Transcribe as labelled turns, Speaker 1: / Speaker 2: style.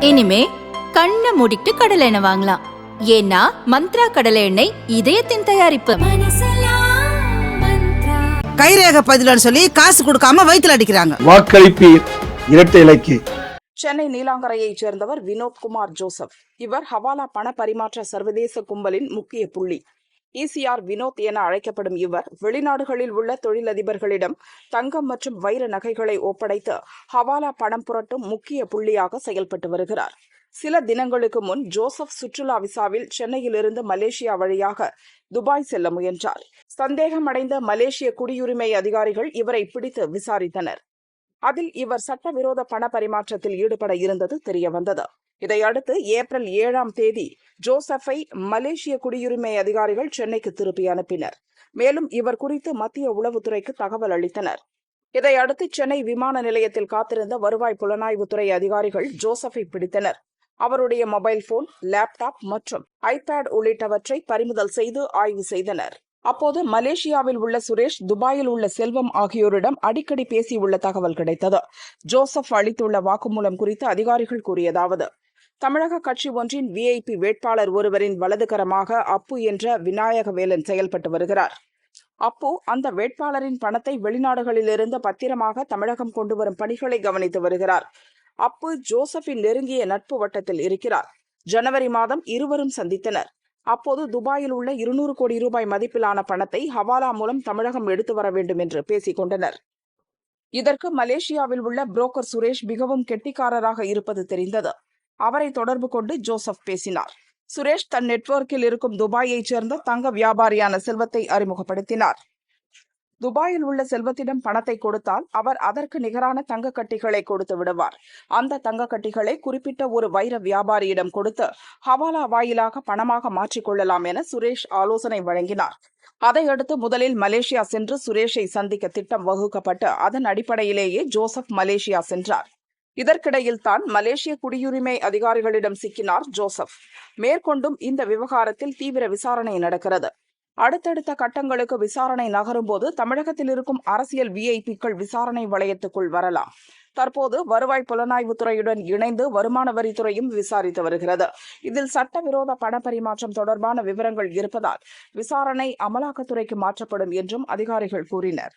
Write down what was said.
Speaker 1: இனிமே கண்ணை மூடிட்டு கடலை எண்ணெய் வாங்கலாம். ஏன்னா மந்த்ரா கடலை எண்ணெய் இதயத்தின் தயாரிப்பு.
Speaker 2: கைரேகை பதிலன்னு சொல்லி காசு கொடுக்காம வயித்துல அடிக்கிறாங்க.
Speaker 3: வாக்களிப்பீர். இரட்டை இலக்கு.
Speaker 4: சென்னை நீலாங்கரையைச் சேர்ந்தவர் வினோத்குமார் ஜோசப். இவர் ஹவாலா பண பரிமாற்ற சர்வதேச கும்பலின் முக்கிய புள்ளி. இசிஆர் வினோத் என அழைக்கப்படும் இவர் வெளிநாடுகளில் உள்ள தொழிலதிபர்களிடம் தங்கம் மற்றும் வைர நகைகளை ஒப்படைத்து ஹவாலா பணம் புரட்டும் முக்கிய புள்ளியாக செயல்பட்டு வருகிறார். சில தினங்களுக்கு முன் ஜோசப் சுற்றுலா விசாவில் சென்னையிலிருந்து மலேசியா வழியாக துபாய் செல்ல முயன்றார். சந்தேகமடைந்த மலேசிய குடியுரிமை அதிகாரிகள் இவரை பிடித்து விசாரித்தனர். அதில் இவர் சட்டவிரோத பண பரிமாற்றத்தில் ஈடுபட இருந்தது தெரியவந்தது. இதையடுத்து ஏப்ரல் ஏழாம் தேதி ஜோசப்பை மலேசிய குடியுரிமை அதிகாரிகள் சென்னைக்கு திருப்பி அனுப்பினர். மேலும் இவர் குறித்து மத்திய உளவுத்துறைக்கு தகவல் அளித்தனர். இதையடுத்து சென்னை விமான நிலையத்தில் காத்திருந்த வருவாய் புலனாய்வுத்துறை அதிகாரிகள் ஜோசப்பை பிடித்தனர். அவருடைய மொபைல் போன் லேப்டாப் மற்றும் ஐபேட் உள்ளிட்டவற்றை பறிமுதல் செய்து ஆய்வு செய்தனர். அப்போது மலேசியாவில் உள்ள சுரேஷ் துபாயில் உள்ள செல்வம் ஆகியோரிடம் அடிக்கடி பேசியுள்ள தகவல் கிடைத்தது. ஜோசப் அளித்துள்ள வாக்குமூலம் குறித்து அதிகாரிகள் கூறியதாவது தமிழக கட்சி ஒன்றின் விஐபி வேட்பாளர் ஒருவரின் வலதுகரமாக அப்பு என்ற விநாயகவேலன் செயல்பட்டு வருகிறார். அப்பு அந்த வேட்பாளரின் பணத்தை வெளிநாடுகளிலிருந்து பத்திரமாக தமிழகம் கொண்டு வரும் பணிகளை கவனித்து வருகிறார். அப்பு ஜோசப்பின் நெருங்கிய நட்பு வட்டத்தில் இருக்கிறார். ஜனவரி மாதம் இருவரும் சந்தித்தனர். அப்போது துபாயில் உள்ள இருநூறு கோடி ரூபாய் மதிப்பிலான பணத்தை ஹவாலா மூலம் தமிழகம் எடுத்து வர வேண்டும் என்று பேசிக் கொண்டனர். இதற்கு மலேசியாவில் உள்ள புரோக்கர் சுரேஷ் மிகவும் கெட்டிக்காரராக இருப்பது தெரிந்தது. அவரை தொடர்பு கொண்டு ஜோசப் பேசினார். சுரேஷ் தன் நெட்வொர்க்கில் இருக்கும் துபாயைச் சேர்ந்த தங்க வியாபாரியான செல்வத்தை அறிமுகப்படுத்தினார். துபாயில் உள்ள செல்வத்திடம் பணத்தை கொடுத்தால் அவர் அதற்கு நிகரான தங்க கட்டிகளை கொடுத்து விடுவார். அந்த தங்க கட்டிகளை குறிப்பிட்ட ஒரு வைர வியாபாரியிடம் கொடுத்து ஹவாலா வாயிலாக பணமாக மாற்றிக்கொள்ளலாம் என சுரேஷ் ஆலோசனை வழங்கினார். அதையடுத்து முதலில் மலேசியா சென்று சுரேஷை சந்திக்க திட்டம் வகுக்கப்பட்டு அதன் அடிப்படையிலேயே ஜோசப் மலேசியா சென்றார். இதற்கிடையில் தான் மலேசிய குடியுரிமை அதிகாரிகளிடம் சிக்கினார் ஜோசப். மேற்கொண்டும் இந்த விவகாரத்தில் தீவிர விசாரணை நடக்கிறது. அடுத்தடுத்த கட்டங்களுக்கு விசாரணை நகரும்போது தமிழகத்தில் இருக்கும் அரசியல் விஐபிக்கள் விசாரணை வளையத்துக்குள் வரலாம். தற்போது வருவாய் புலனாய்வுத்துறையுடன் இணைந்து வருமான வரித்துறையும் விசாரித்து வருகிறது. இதில் சட்டவிரோத பண பரிமாற்றம் தொடர்பான விவரங்கள் இருப்பதால் விசாரணை அமலாக்கத்துறைக்கு மாற்றப்படும் என்றும் அதிகாரிகள் கூறினர்.